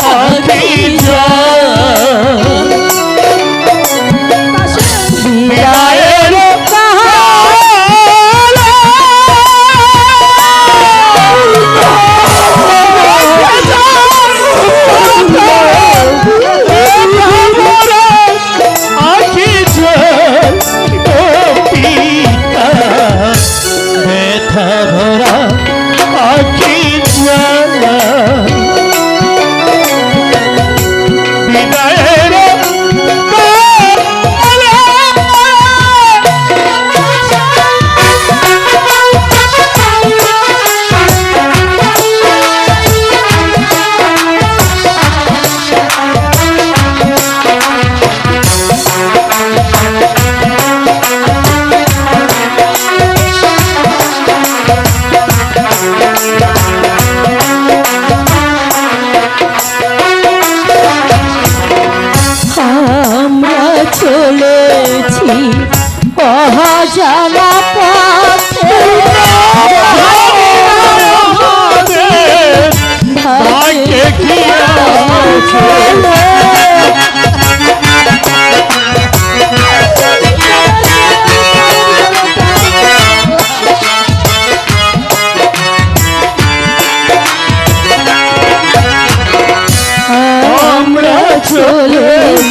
Adija Yeah.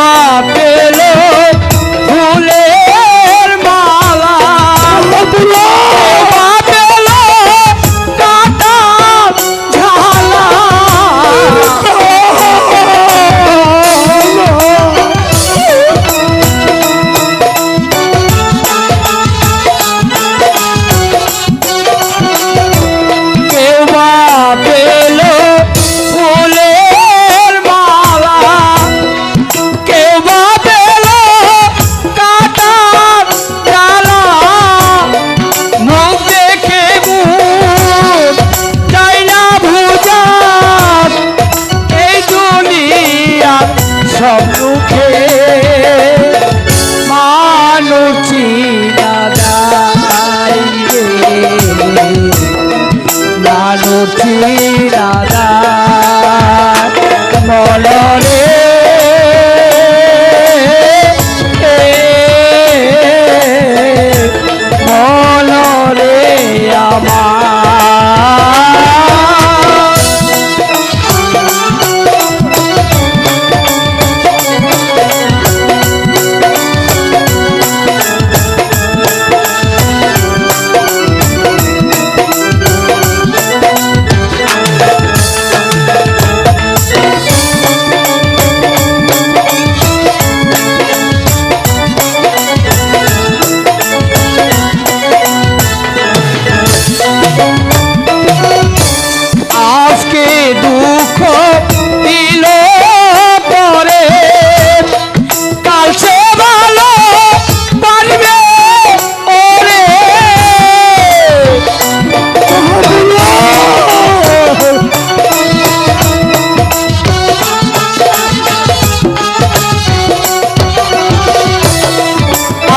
Papa.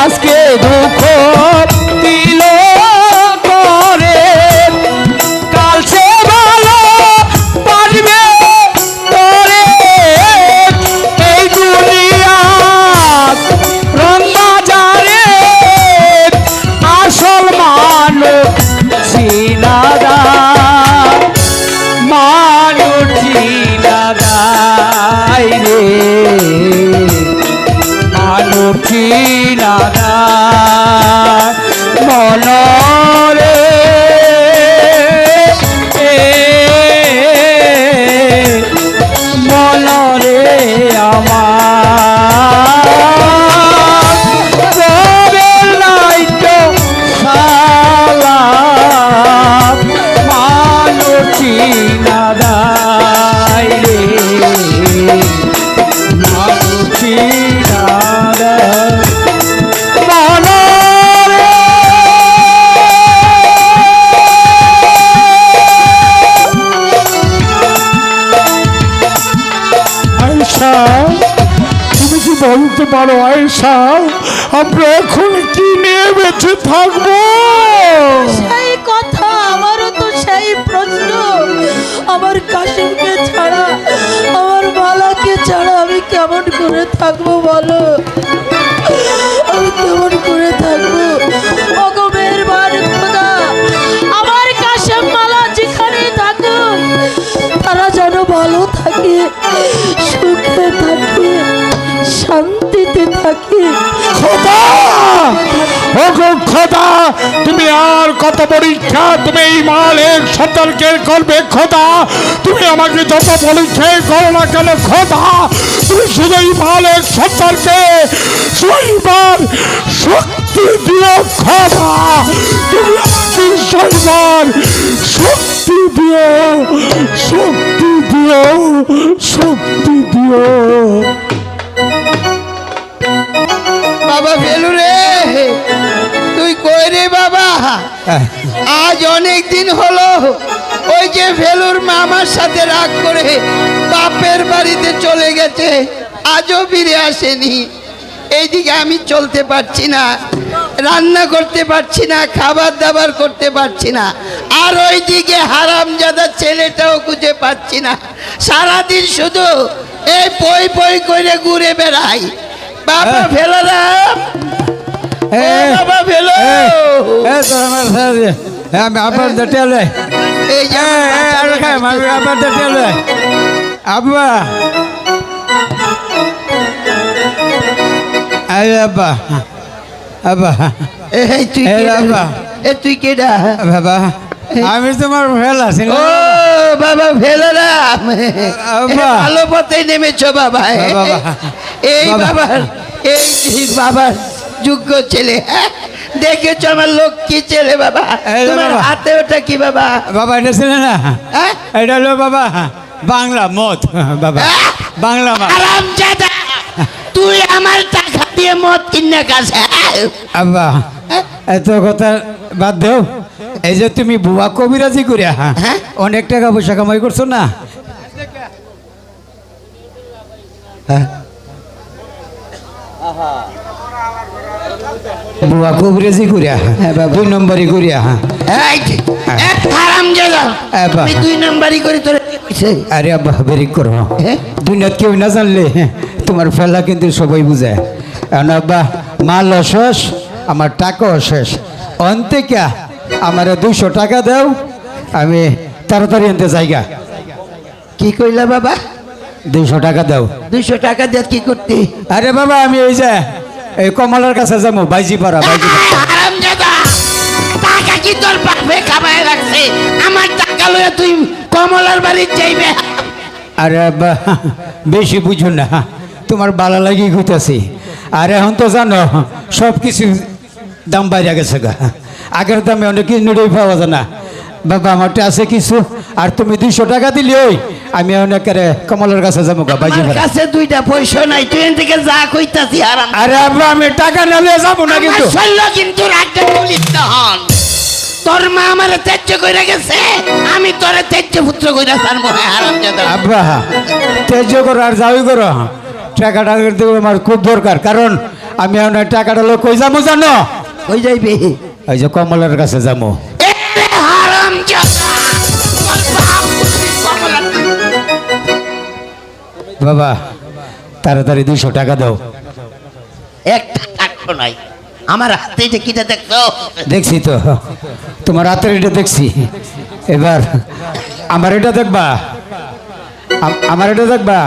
আজকে দুঃখ বলো আমার আয়সা আমরা এখন কি নিয়ে বেঁচে থাকব? সেই কথা আমারও তো সেই প্রশ্ন। আমার কাশিমকে ছাড়া, আমার বালাকে ছাড়া আমি কেমন করে থাকব বলো? খোদা, তুমি আর কত পরীক্ষা, তুমি এই মালের সতর্কে করবে খোদা? তুমি আমাকে যত পরীক্ষায় করো না কেন খোদা? তুমি শুধু এই মালের সতর্কে শৈবার শক্তি দিও খোদা। তুমি আমাকে শৈবার শক্তি দিও শক্তি দিও শক্তি দিও। রে বাবা আজ অনেক দিন হলো ওই যে ফেলুর মামার সাথে রাগ করে বাপের বাড়িতে চলে গেছে আজও ফিরে আসেনি। এইদিকে আমি চলতে পারছি না রান্না করতে পারছি না খাবার দাবার করতে পারছি না আর ওইদিকে হারামজাদা ছেলেটাও খুঁজে পাচ্ছি না। সারাদিন শুধু এই পই পই করে ঘুরে বেড়াই। বাবা ফেলারাম বাবা ফেলো। আমি এই যে আমি দেটেলে আব্বা। আরে আব্বা। আব্বা। এই তুই এই কেডা? বাবা। এ তুই কেডা? বাবা আমি তোমার ফেলা ছিল ও বাবা। ভালো পথে নেমেছো বাবা। বাবা। এই বাবা। বাবার এই বাবার যোগ্য ছেলে হ্যাঁ? দেখেছ আমার লক্ষ্মী ছেলে বাবা? তোমার হাতে ওটা কি বাবা? বাবা এটা ছিল না? হ্যাঁ? এটা হলো বাবা বাংলা মত বাবা বাংলা মত আরাম জাদা তুই আমার টাকা দিয়ে মদ কিনে কাছে আব্বা এত কথা বাদ দেও। এই যে তুমি বুয়া কবিরাজি করিয়া হ্যাঁ? অনেক টাকা পয়সা কামাই করছ না? হ্যাঁ? বুয়া কবিরাজি করিয়া দুই নম্বরই করিয়া এই যে, এক হারাম জাদা। আমি দুই নাম্বারই করে তোরে আরে আব্বা বেরিক করো। হ্যাঁ? দুনিয়াত কেউ না জানলে তোমার ফেলা কিন্তু সবাই বুঝে। আব্বা মাল শেষ আমার টাকাও শেষ অন্তে কে আমার দুইশো টাকা দাও আমি তাড়াতাড়ি আনতে জায়গা কি কইলা বাবা? দুইশো টাকা দাও। দুইশো টাকা দিয়ে কি করতে? আরে বাবা আমি এই যে এই কমলার কাছে যাব বাইজি পাড়া বাইজি। টাকা কি তোর বাপে কামায় রাখছে? আমার টাকা লয়ে তুই কমলার বাড়ি যাইবে? আরে বেশি বুঝো না তোমার বালা লাগি ঘুরতেছি আর এখন তো জানো সব কিছু দাম বাইরে গেছে গা। আগের দামে অনেক কিছু নুড়েই পাওয়া যায় না। বাবা আমারটা আছে কিছু আর তুমি দুইশো টাকা দিলি ওই আমি অনেকের কমলের কাছে যাব গা বাইজি আমার। কাছে দুইটা পয়সা নাই তুই এখান থেকে যা কইতাছি হারাম আরে আব্বা আমি টাকা নিয়ে যাব না কিন্তু। শৈল কিন্তু রাখতে বলিস না হন। তোর মা আমার ত্যায্য কইরা গেছে আমি তোরে ত্যায্য পুত্র কইরা হ্যাঁ হারাম জাদা। আব্বা তেজ করো আর যাওই করো। টাকাটা কিন্তু আমার খুব দরকার কারণ আমি অনেক টাকাটা লোক কই যাব জানো? কই যাইবে? ওই যে কমলের কাছে যাব। বাবা তাড়াতাড়ি দুইশো টাকা দাও। একটা টাকা নাই। আমার হাতে যে কিটা দেখছ? দেখছি তো। তোমার হাতের এটা দেখছি। এবার আমার এটা দেখবা? আমার এটা দেখবা?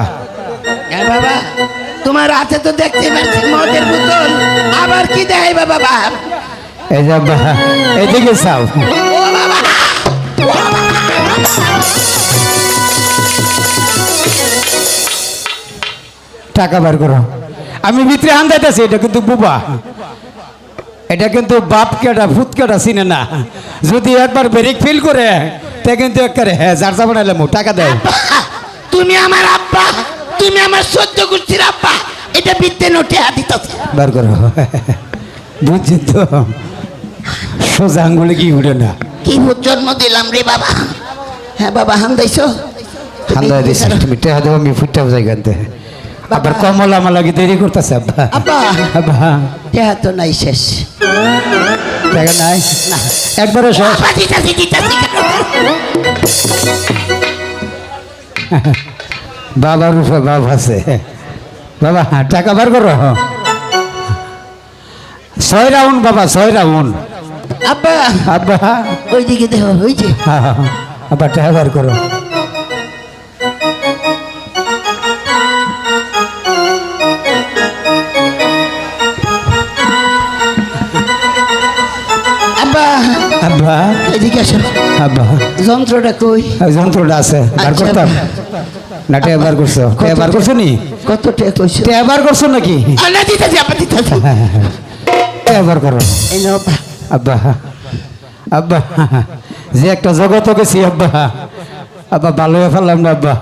হ্যাঁ বাবা তোমার হাতে তো দেখতে পাচ্ছি মদের বোতল। আবার কি দেয় বাবা? বাপ এই যে আব্বা এদিকে চাও। বাবা! টাকা বার করো। আমি ভিতরে হান দিতেছি এটা কিন্তু বুবা। এটা কিন্তু বাপ কেটা ভূত কেটা চিনে না। যদি একবার ব্রেক ফিল করে তে কিন্তু একবারে হ্যাঁ যার যাব নাহলে মো টাকা দেয়। তুমি আমার আব্বা তুমি আমার সহ্য করছিস আব্বা এটা বিদ্যে নোটে হাতিতেছে বার করো। বুঝছি তো। সোজা আঙ্গুলে কি উঠে না? কি ভূত জন্ম দিলাম রে বাবা। হ্যাঁ বাবা হান দাইছো? ঠান্ডা দিছি তুমি টেহা দেবো আমি ফুটতে যাই গানতে আবার কমল আমার লাগে দেরি করতেছে আব্বা। আব্বা। আব্বা। দেহা তো নাই শেষ। টাকা নাই? একবারে শেষ? বাবা বাবার উপরে বাপ আছে। বাবা টাকা বার করো। ছয় রাউন্ড বাবা ছয় রাউন্ড। আব্বা। আব্বা। ওইদিকে দেখো ওই যে হ্যাঁ। আব্বা টাকা বার করো। আব্বা। যন্ত্রটা কই? যন্ত্রটা আছে। বার আচ্ছা, করতাম। না টে বার করছ। টে বার করছ নি? কত টাকা কইছো টে বার করছ নাকি? আ, না দিতেছি আপা দিতেছি টে বার করো। এই নাও আব্বা। আব্বা। যে একটা জগত গেছি আব্বা। আব্বা ভালো হয়ে ফেললাম না আব্বা।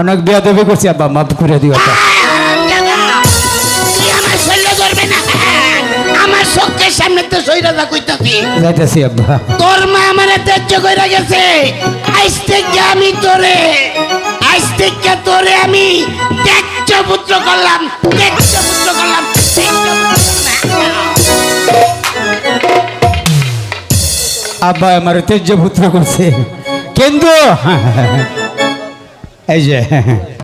অনেক বিয়া দেবে করছি আব্বা মাফ করে দিও আব্বা। আমার শরীরে ধরবে না? আমার চোখের সামনে তো সৈরাদা কইতাছি। যাইতেছি আব্বা। তোর মা আমার ত্যায্য কইরা গেছে। আজ থেকে আমি তোরে আজ থেকে তোরে আমি ত্যায্য পুত্র করলাম ত্যায্য পুত্র করলাম ত্যায্য। আব্বা আমার তেজ্য পুত্র করছে। কিন্তু এই যে